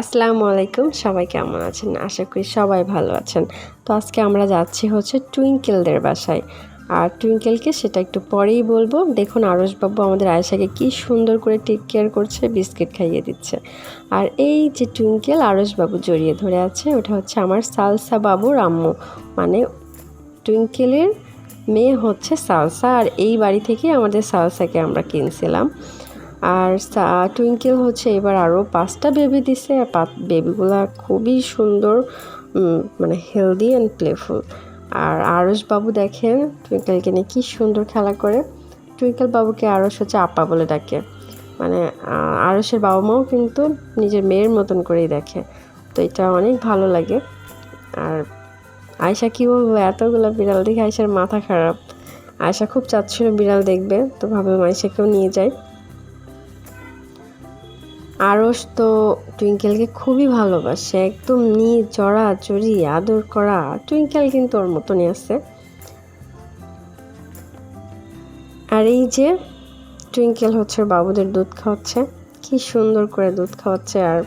আসসালামু আলাইকুম, সবাই কেমন আছেন? আশা করি সবাই ভালো আছেন। তো আজকে আমরা যাচ্ছি হচ্ছে টুইঙ্কেলদের বাসায়। আর টুইঙ্কেলকে সেটা একটু পরেই বলব। দেখুন আরসবাবু আমাদের আয়েশাকে কি সুন্দর করে টেক কেয়ার করছে, বিস্কিট খাইয়ে দিচ্ছে। আর এই যে টুইঙ্কেল আরসবাবু জড়িয়ে ধরে আছে, ওটা হচ্ছে আমার সালসা বাবুর আম্মু মানে টুইঙ্কেলের মেয়ে হচ্ছে সালসা। আর এই বাড়ি থেকে আমাদের সালসাকে আমরা কিনছিলাম। আর টুইঙ্কেল হচ্ছে এবার আরও পাঁচটা বেবি দিছে। আর বেবিগুলা খুবই সুন্দর মানে হেলদি অ্যান্ড প্লেফুল আর আরস বাবু দেখেন টুইঙ্কেলকে নিয়ে কী সুন্দর খেলা করে। টুইঙ্কেল বাবুকে আরস হচ্ছে আপা বলে ডাকে। মানে আরসের বাবা মাও কিন্তু নিজের মেয়ের মতন করেই দেখে। তো এটা অনেক ভালো লাগে। আর আয়সা কী বলব, এতগুলো বিড়াল দেখে আয়সার মাথা খারাপ। আয়সা খুব চাচ্ছিল বিড়াল দেখবে, তো ভাবলাম আয়সাকেও নিয়ে যায় আরস তো টুইঙ্কেলকে খুবই ভালোবাসে। একদম নিয়ে চড়া, চড়ি, আদর করা টুইঙ্কেল কিন্তু ওর মতনই আছে। আর এই যে টুইঙ্কেল হচ্ছে বাবুদের দুধ খাওয়াচ্ছে। কি সুন্দর করে দুধ খাওয়াচ্ছে। আর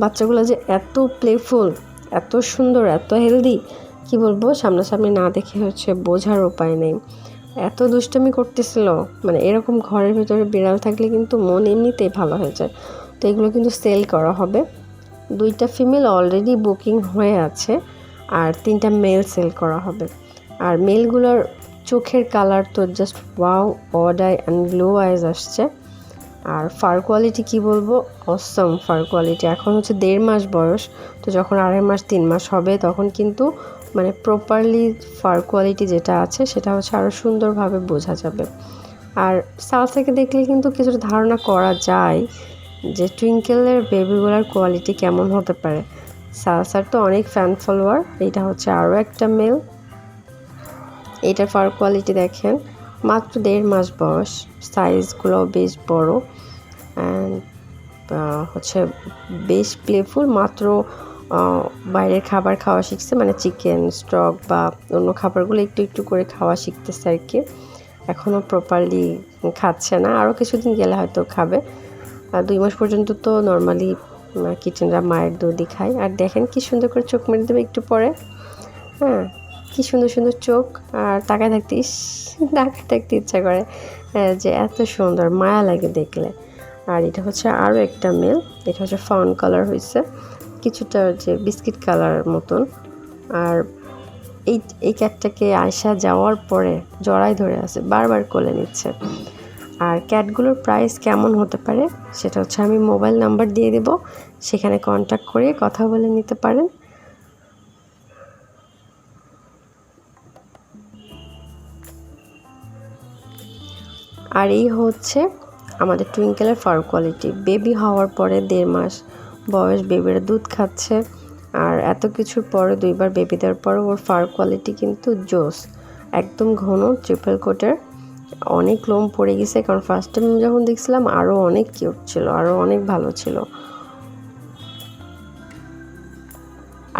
বাচ্চাগুলো যে এত প্লেফুল এত সুন্দর, এত হেলদি কি বলব? সামনাসামনি না দেখে হচ্ছে বোঝার উপায় নেই। এত দুষ্টমি করতেছিল। মানে এরকম ঘরের ভিতরে বিড়াল থাকলে কিন্তু মন এমনিতেই ভালো হয়ে যায়। তো এগুলো কিন্তু সেল করা হবে। দুইটা ফিমেল অলরেডি বুকিং হয়ে আছে আর তিনটা মেল সেল করা হবে। আর মেলগুলোর চোখের কালার তো just wow odd eye and glow eyes আসছে। আর ফার কোয়ালিটি কি বলব? অসম ফার কোয়ালিটি এখন হচ্ছে দেড় মাস বয়স, তো যখন আড়াই মাস, তিন মাস হবে, তখন কিন্তু মানে প্রপারলি ফার কোয়ালিটি যেটা আছে, সেটা হচ্ছে আরও সুন্দরভাবে বোঝা যাবে। আর সাল থেকে দেখলে কিন্তু কিছুটা ধারণা করা যায় যে টুইঙ্কেলের বেবিগুলার কোয়ালিটি কেমন হতে পারে? সালসার তো অনেক ফ্যান ফলোয়ার এটা হচ্ছে আরও একটা মেল এটার ফার কোয়ালিটি দেখেন, মাত্র দেড় মাস বয়স সাইজগুলো বেশ বড়। অ্যান্ড হচ্ছে বেশ প্লেফুল মাত্র বাইরের খাবার খাওয়া শিখছে মানে চিকেন স্টক বা অন্য খাবারগুলো একটু একটু করে খাওয়া শিখতেছে আর কি। এখনও প্রপারলি খাচ্ছে না আরও কিছুদিন গেলে হয়তো খাবে। দুই মাস পর্যন্ত তো নর্মালি কিচেনরা মায়ের দুধই খায়। আর দেখেন কি সুন্দর করে চোখ মেরে দেবে একটু পরে। হ্যাঁ কি সুন্দর সুন্দর চোখ। আর তাকায় থাকতে, ইস, তাকায় থাকতে ইচ্ছা করে যে এত সুন্দর, মায়া লাগে দেখলে। আর এটা হচ্ছে আরও একটা মেল এটা হচ্ছে ফাউন কালার হয়েছে কিছুটা যে বিস্কিট কালার মতন। আর এই এই ক্যাটটাকে আয়সা যাওয়ার পরে জড়াই ধরে আছে, বারবার কোলে নিচ্ছে। আর ক্যাটগুলোর প্রাইস কেমন হতে পারে সেটা হচ্ছে আমি মোবাইল নাম্বার দিয়ে দেব, সেখানে কন্ট্যাক্ট করে কথা বলে নিতে পারেন। আর এই হচ্ছে আমাদের টুইঙ্কেলের ফার কোয়ালিটি বেবি হওয়ার পরে দেড় মাস বয়স বেবিরা দুধ খাচ্ছে, আর এত কিছুর পরে দুইবার বেবি দেওয়ার পরে ওর ফার কোয়ালিটি কিন্তু জোস, একদম ঘন ট্রিপল কোটের অনেক লোম পড়ে গেছে, কারণ ফার্স্ট টাইম যখন দেখছিলাম আরও অনেক কিউট ছিল আরও অনেক ভালো ছিল।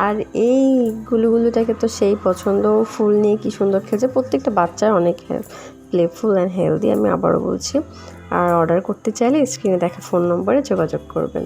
আর এই গুলুগুলুটাকে তো সেই পছন্দ ফুল নিয়ে কি সুন্দর খেলছে প্রত্যেকটা বাচ্চার অনেক প্লেফুল অ্যান্ড হেলদি আমি আবারও বলছি। আর অর্ডার করতে চাইলে স্ক্রিনে দেখা ফোন নম্বরে যোগাযোগ করবেন।